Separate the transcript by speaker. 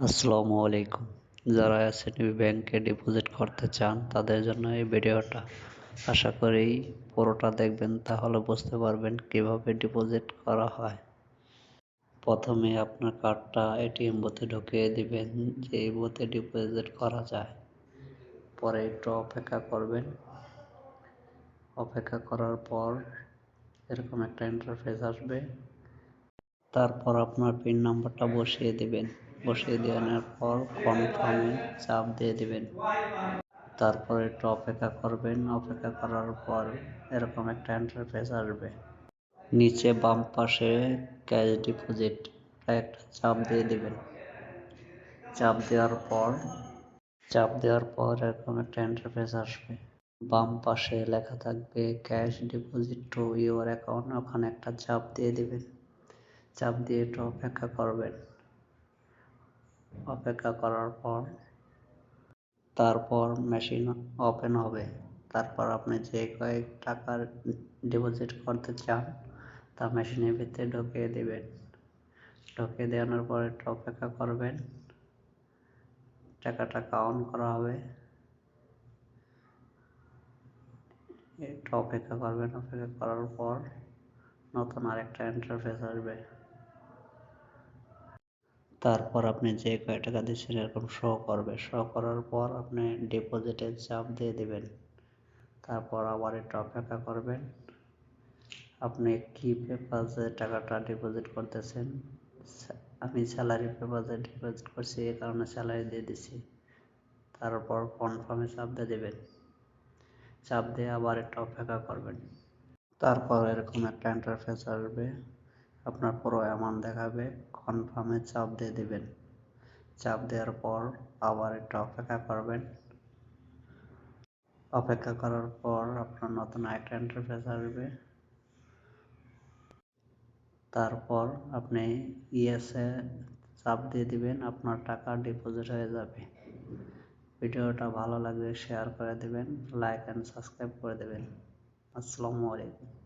Speaker 1: আসসালামু আলাইকুম। যারা এসএনবি ব্যাংকে ডিপোজিট করতে চান, তাদের জন্য এই ভিডিওটা আশা করি পুরোটা দেখবেন, তাহলে বুঝতে পারবেন কীভাবে ডিপোজিট করা হয়। প্রথমে আপনার কার্ডটা এটিএম বুথে ঢুকিয়ে দিবেন, যে বুথে ডিপোজিট করা যায়। পরে একটু অপেক্ষা করবেন। অপেক্ষা করার পর এরকম একটা ইন্টারফেস আসবে। তারপর আপনার পিন নাম্বারটা বসিয়ে দিবেন। বসিয়ে দেওয়ার পর কনফার্মে চাপ দিয়ে দিবেন। তারপর একটু অপেক্ষা করবেন। অপেক্ষা করার পর এরকম একটা ইন্টারফেস আসবে। নিচে বাম পাশে ক্যাশ ডিপোজিট একটা চাপ দিয়ে দিবেন। চাপ দেওয়ার পর, চাপ দেওয়ার পর এরকম একটা ইন্টারফেস আসবে। বাম পাশে লেখা থাকবে cash deposit to your account ওখানে একটা চাপ দিয়ে দিবেন। চাপ দিয়ে একটু অপেক্ষা করবেন। অপেক্ষা করার পর তারপর মেশিন ওপেন হবে। তারপর আপনি যে কয়েক টাকার ডিপোজিট করতে চান, তা মেশিনের ভিতরে ঢুকিয়ে দেবেন। ঢুকিয়ে দেওয়ানোর পর একটু অপেক্ষা করবেন। টাকাটা অন করা হবে। একটু অপেক্ষা করবেন, অপেক্ষা করার পর নতুন আরেকটা ইন্টারফেস আসবে। তারপর আপনি যে কয় টাকা দিচ্ছেন এরকম শো করবে। শো করার পর আপনি ডিপোজিটের চাপ দিয়ে দেবেন। তারপর আবার একটু অপেক্ষা করবেন। আপনি কি পেপারসে টাকাটা ডিপোজিট করতেছেন, আমি স্যালারি পেপারসে ডিপোজিট করছি এই কারণে স্যালারি দিয়ে দিছি। তারপর কনফার্মে চাপ দিয়ে দেবেন। চাপ দিয়ে আবার একটু অপেক্ষা করবেন। তারপর এরকম একটা ইন্টারফেস আসবে। আপনার পুরো অ্যামাউন্ট দেখাবে কনফার্মে চাপ দিয়ে দিবেন। চাপ দেওয়ার পর আবার একটু অপেক্ষা করবেন। অপেক্ষা করার পর আপনার নতুন একটা ইন্টারফেস আসবে। তারপর আপনি ইএসএ চাপ দিয়ে দিবেন, আপনার টাকা ডিপোজিট হয়ে যাবে। ভিডিওটা ভালো লাগলে শেয়ার করে দেবেন লাইক অ্যান্ড সাবস্ক্রাইব করে দেবেন। আসসালামু আলাইকুম।